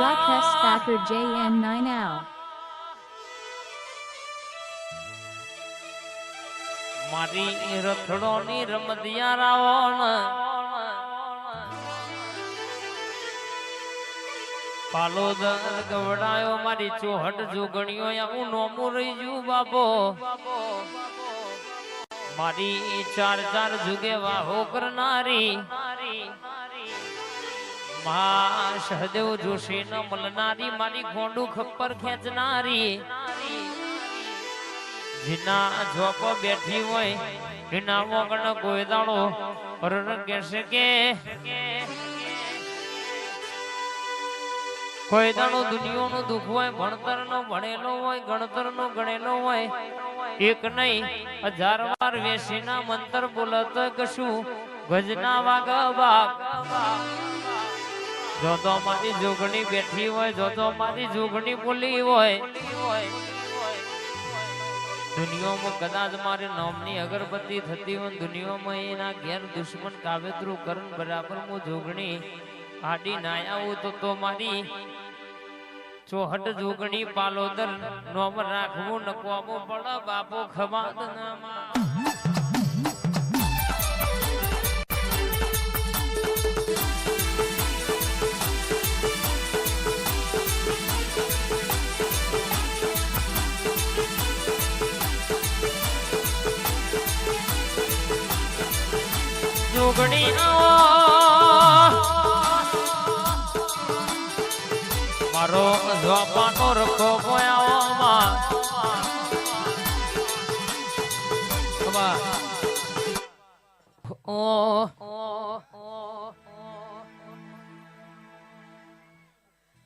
Rakesh Thakur JN9 Al. મારી રથડોની રમદિયા રાવણ. પાલોદર ગવડાયો મારી ચોહટ જોગણીઓ, આવું નોમું રહી જુ બાબો મારી ચાર ચાર જુગે વાહો કરનારી. મા સહદેવ જોશી ન મલનારી, મારી ગોંડું ખપ્પર ખેંચનારી. જીના જોપ બેઠી હોય, એના વગણ દાડો અરર કહેશે કે કોઈ દાડો દુનિયાનું દુઃખ હોય ભણતર નો ભણેલો હોય ગણતર નો ગણેલો હોય, એક નહીં, હજાર વાર વેસીના મંતર બોલતો કશું, ગજના વાગ વાગ જો તો મારી જોગણી બેઠી હોય, જો તો મારી જોગણી બોલી હોય. દુનિયામાં કદાચ મારે નામની અગરબત્તી થતી હોય, દુનિયામાં એના ઘેર દુશ્મન કાવેતરું કરણ બરાબર હું જોગણી આડી આવું, તો તો મારી ચોહટ જોગણી પાલોદર નોમ રાખવું, નકવામો પડ બાપો ખમાદ નામા. જોગણી આવો. મારો જોપાનો રખો પોયાઓમાં ઓ.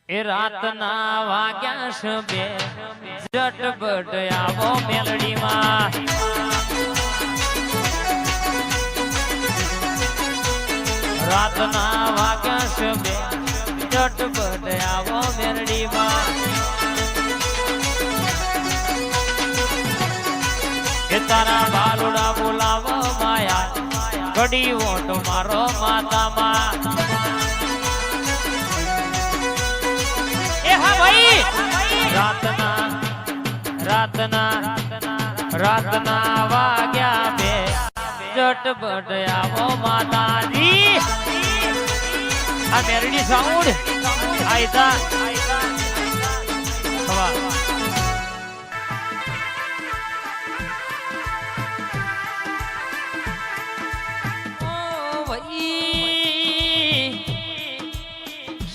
એ રાતના વાગ્યા છે બે. ઝટપટ આવો મેલડીમાં. રાતના વાગ્યા છે બે. ચટપટ આવો મેરડીમાં. એ તારા બાલુડા બોલાવો માયા. ઘડી વોટ મારો માતામાં. એ હા ભાઈ! રાતના રાતના રાતના બે ચટપટ આવો માતાજી. આ મેરડી સાઉન્ડ આયતા હવા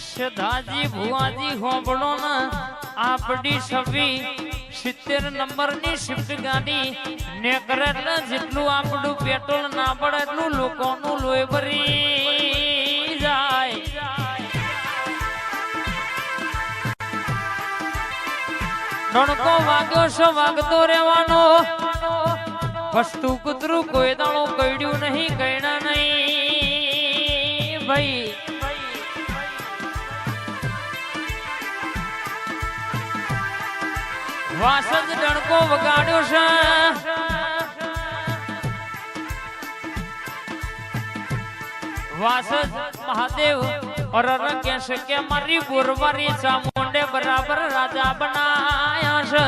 સદાજી ભુવાજી હોબળો ના આપડી છવી સિત્તેર નંબરની શિફ્ટ ગાડી નેકરે એટલે જેટલું આપણું પેટ્રોલ ના પડે એટલું લોકોનું લોહી ભરી જાય. નણકો વાગ્યો છે, વાગતો રહેવાનો. વસ્તુ કૂતરું કોઈ દાણો કડ્યું નહીં કઈના નહીં. ભાઈ વાસદ ડણકો વગાડ્યો છે. વાસદ મહાદેવ અરર છે કે મારી ગુરવારી ચામુંડે બરાબર રાજા બનાયા છે.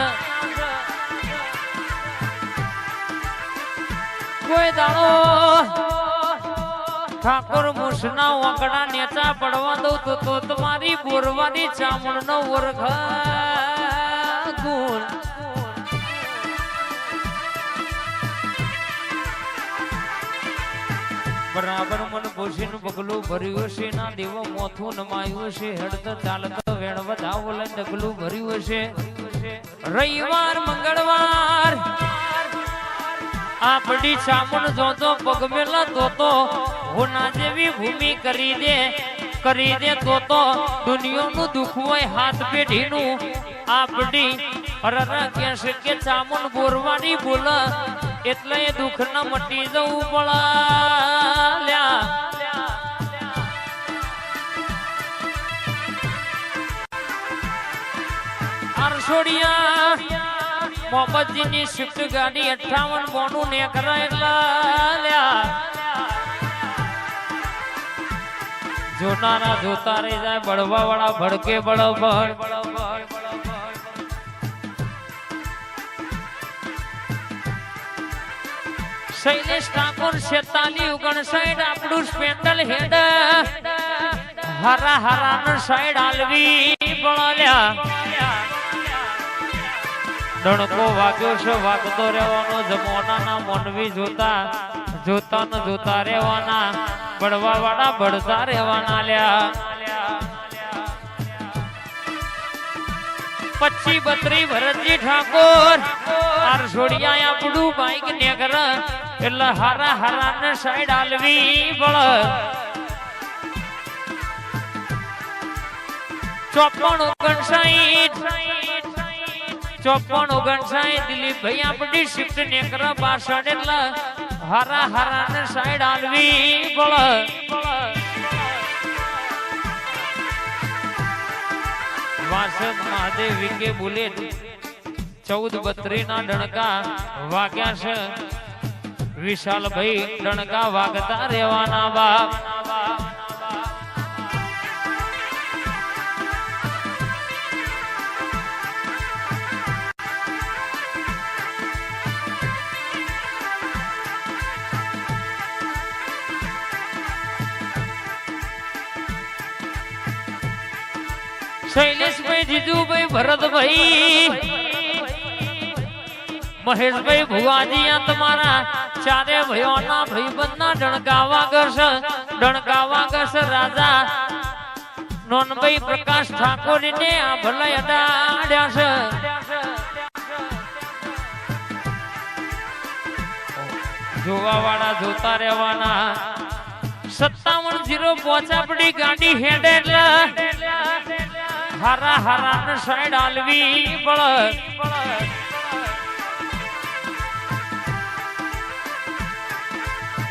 કોઈ દાડો ઠાકોર મુસના વાંકડા નેચા પડવા દઉં તો તમારી બોરવાની ચામુંડ નો ઓરખ ગુણ બરાબર મન ભૂષીન પગલું ભર્યું છે ના દેવો મોથું નમાયું છે હળદ ચાલત વેણ વધાવો ડગલું ભર્યું છે રવિવાર, મંગળવાર, આપડી ચામુંડ જોતો, પગ મેલા તોતો હોના જેવી ભૂમિ કરી દે કરી દે તોતો, દુનિયાનું દુઃખ હોય હાથ પેઢીનું, આપડી અરરા કહેશે કે ચામુંડ બોરવાની એટલે દુઃખ ન મટી જવું પડ્યા. આરસોડિયા મોહમ્મદજીની સ્વિફ્ટ ગાડી અઠાવન બોનું ને કરાયેલા જોનારા જોતા રહી જાય બળવા વાળા ભડકે બળબર શૈલેષ ઠાકોર શેતાલી ઓગણસાઠ આપણું સ્પેન્ડલ હેડ. હરા હરા સાઈડ આલવી બળલ્યા ડણકો વાગ્યો છે, વાગતો રહેવાનો જમવાના મનવી જોતા જોતા ન જોતા રહેવાના બળવા વાળા બળતા રહેવાના લ્યા. પચી બત્રી ભરતજી ઠાકોર આર છોડિયા આપણું બાઈક નેકર એટલે હારા હારા ને સાઈડ આલવી બળ. ચોપન ઓગણસાઠ ચોપન ઓગણસાઠ, દિલીપભાઈ આપણી શિફ્ટ નેકર બાસઠ એટલે હારા હારા ને સાઈડ આલવી બળ. વાસદ મહાદેવ વિકે બુલેટ ચૌદ બત્રી ના ડણકા વાગ્યા છે. વિશાલભાઈ ડણકા વાગતા રહેવાના બાપ. શૈલેષભાઈ જીજુભાઈ ભરતભાઈ મહેશભાઈ ભુવાજી તમારા ચારે ભયોના ભાઈબંધના ડણકાવા કરશે ડણકાવા કરશે રાજા. નોનભાઈ પ્રકાશ ઠાકોરીને આ ભલાઈ અડાડ્યા છે. જોવા વાળા જોતા રહેવાના. સત્તાવન જીરો પોચાપડી ગાડી હેડે હારા હારા સાઈડ આલવી પડ.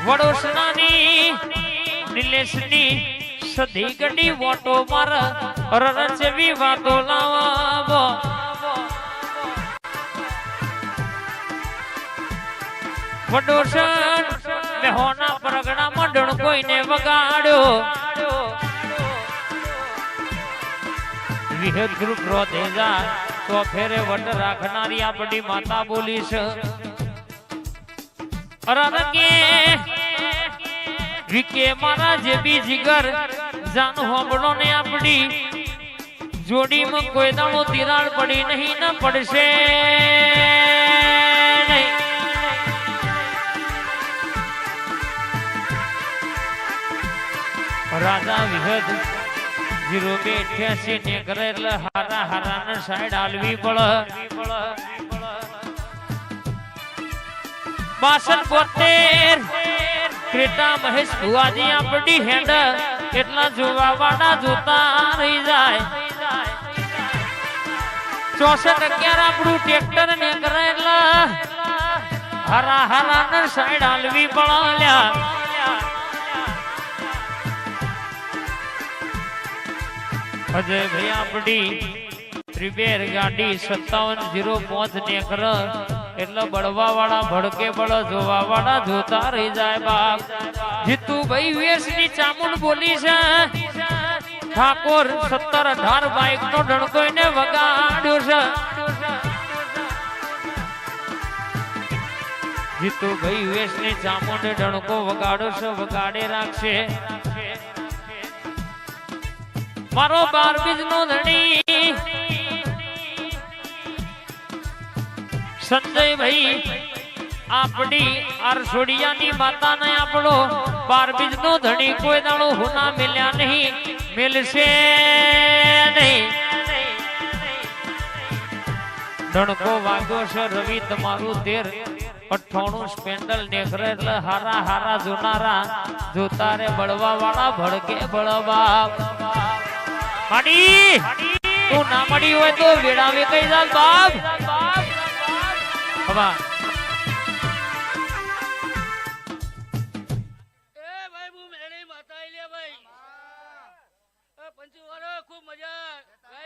વડોસનાની નિલેશની સધી ગડી વોટો માર રરજવી વાતો લાવો વડોસણ મેહોના પરગણા મંડળ કોઈને વગાડ્યો. વિહદ ગ્રુપ રોધેજા તો ફેરે વટ રાખનારી આપણી માતા બોલી છે અરરકે વિકે મારા જેબી જીગર જાન હોબળો ને આપણી જોડીમાં કોઈ દાણો તિરાડ પડી નહીં, ન પડશે. રાજા વિહદ જીરો બે અઠ્યાસી ને એટલે હારા હારા ને સાઈડ આલવી પડે બાસઠ બોતેર ક્રેટા મહેશ ભુવાજી આપડી હેડ, એટલા જોવા વાળા જોતા રહી જાય. ચોસઠ અગિયાર આપણું ટ્રેક્ટર ને કરે હરા હારા ને સાઈડ હાલવી પડ્યા અજય ભાઈ આપડી ત્રિબેર ગાડી સત્તાવન જીરો પાંચ ને એટલે બળવા વાળા ભડકે બળ જોવા વાળા જોતા રહી જાય બાપ. જીતુ ભાઈ વેશની ચામુંડ બોલી છે, ઠાકોર સત્તર અઢાર બાઈક નો ડણકો એને વગાડ્યો છે. જીતુ ભાઈ વેશની ચામુંડ ડણકો વગાડો છે, વગાડે રાખશે. મારો બાર બીજ નો ધણી સંજયભાઈ આપણી આરસોડિયાની માતાને આપણો બાર બીજ નો ધણી કોઈ દાણો હુના મિલ્યા નહીં, મિલશે નહીં. ધણકો વાગ્યો છે રવિ, તમારું તેર. અઠાણું સ્પેન્ડલ નેખરે એટલે હારા હારા જોનારા જોતા રે બળવા વાળા ભડકે બળવા તું ના મળી હોય તો વેડાવે કઈ જાલ બાપ? બાબા